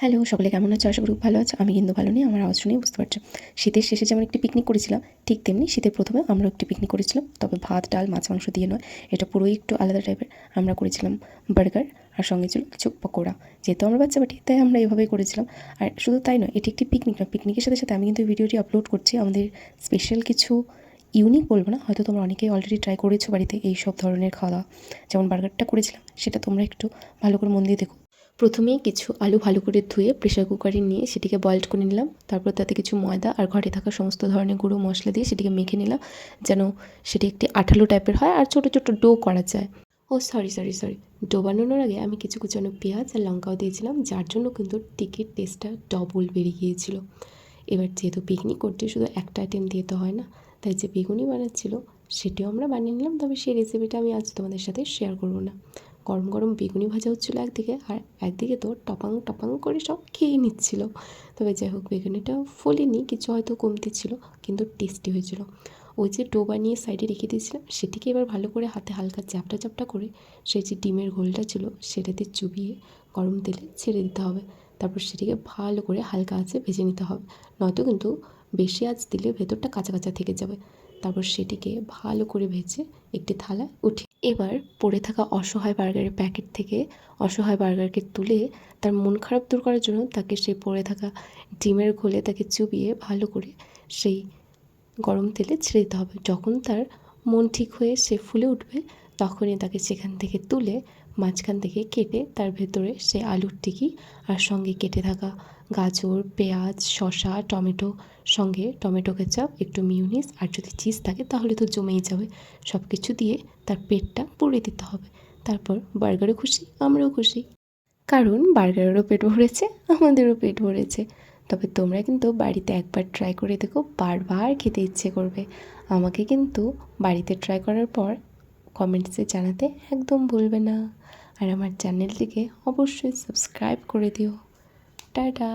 Hello, সকলে কেমন আছো? আশা করি ভালো আছো। আমি কিন্তু ভালো নেই, আমার আওয়াজ শুনেই বুঝতে পারছ। শীতের শেষে যেমন একটি পিকনিক করেছিলাম, ঠিক তেমনি শীতের প্রথমে আমরা একটি পিকনিক করেছিলাম। তবে ভাত, ডাল, মাছ, মাংস দিয়ে নয়, এটা পুরোই একটু আলাদা টাইপের আমরা করেছিলাম বার্গার আর সঙ্গে ছিল কিছু পকোড়া। যেহেতু আমরা বাচ্চা পাটি তাই আমরা এভাবেই করেছিলাম। আর শুধু তাই নয়, এটি একটি পিকনিক নয়। পিকনিকের সাথে সাথে আমি কিন্তু ভিডিওটি আপলোড করছি। আমাদের স্পেশাল কিছু ইউনিক বলব না, হয়তো তোমরা অনেকেই অলরেডি ট্রাই করেছ বাড়িতে এই সব ধরনের খাওয়া দাওয়া যেমন বার্গারটা করেছিলাম, সেটা তোমরা একটু ভালো করে মন দিয়ে দেখো। প্রথমেই কিছু আলু ভালো করে ধুয়ে প্রেশার কুকারে নিয়ে সেটিকে বয়েলড করে নিলাম। তারপর তাতে কিছু ময়দা আর ঘরে থাকা সমস্ত ধরনের গুঁড়ো মশলা দিয়ে সেটিকে মেখে নিলাম, যেন সেটি একটি আঠালো টাইপের হয় আর ছোটো ছোটো ডো করা যায়। ও সরি সরি সরি ডো বানানোর আগে আমি কিছু কুচানো পেঁয়াজ আর লঙ্কাও দিয়েছিলাম, যার জন্য কিন্তু টিকির টেস্টটা ডবল বেড়ে গিয়েছিল। এবার যেহেতু পিকনিক করতে শুধু একটা আইটেম দিয়ে তো হয় না, তাই যে বেগুনি বানাচ্ছিল সেটিও আমরা বানিয়ে নিলাম, তবে সেই রেসিপিটা আমি আজ তোমাদের সাথে শেয়ার করব না। গরম গরম বেগুনি ভাজা হচ্ছিল একদিকে আর একদিকে তো টপাং টপাং করে সব খেয়ে নিচ্ছিল। তবে যাই হোক, বেগুনিটা ফোলেনি, কিছু হয়তো কমতি ছিল, কিন্তু টেস্টি হয়েছিল। ওই যে ডো বানিয়ে সাইডে রেখে দিয়েছিলাম, সেটিকে এবার ভালো করে হাতে হালকা চ্যাপটা চ্যাপটা করে সেই যে ডিমের ঘোলটা ছিল, সেটাতে চুবিয়ে গরম তেলে ছেড়ে দিতে হবে। তারপর সেটিকে ভালো করে হালকা আঁচে ভেজে নিতে হবে। নয়তো কিন্তু বেশি আঁচ দিলে ভেতরটা কাঁচা কাঁচা থেকে যাবে। তারপর সেটিকে ভালো করে ভেজে একটি থালায় উঠে এবার পড়ে থাকা অসহায় বার্গারের প্যাকেট থেকে অসহায় বার্গারকে তুলে তার মন খারাপ দূর করার জন্য তাকে সেই পড়ে থাকা ডিমের ঘোলে তাকে চুবিয়ে ভালো করে সেই গরম তেলে ছেড়ে দিতে হবে। যখন তার মন ঠিক হয়ে সে ফুলে উঠবে তখনই তাকে সেখান থেকে তুলে মাঝখান থেকে কেটে তার ভেতরে সে আলুর টিকি আর সঙ্গে কেটে থাকা গাজর, পেঁয়াজ, শসা, টমেটো, সঙ্গে টমেটো কেচাপ, একটু মিউনিস আর যদি চিজ থাকে তাহলে তো জমেই যাবে। সব কিছু দিয়ে তার পেটটা পুড়ে দিতে হবে। তারপর বার্গারও খুশি, আমরাও খুশি। কারণ বার্গারেরও পেট ভরেছে, আমাদেরও পেট ভরেছে। তবে তোমরা কিন্তু বাড়িতে একবার ট্রাই করে দেখো, বারবার খেতে ইচ্ছে করবে। আমাকে কিন্তু বাড়িতে ট্রাই করার পর কমেন্টসে জানাতে একদম ভুলবে না। আর আমার চ্যানেলটিকে অবশ্যই সাবস্ক্রাইব করে দিও। টাটা!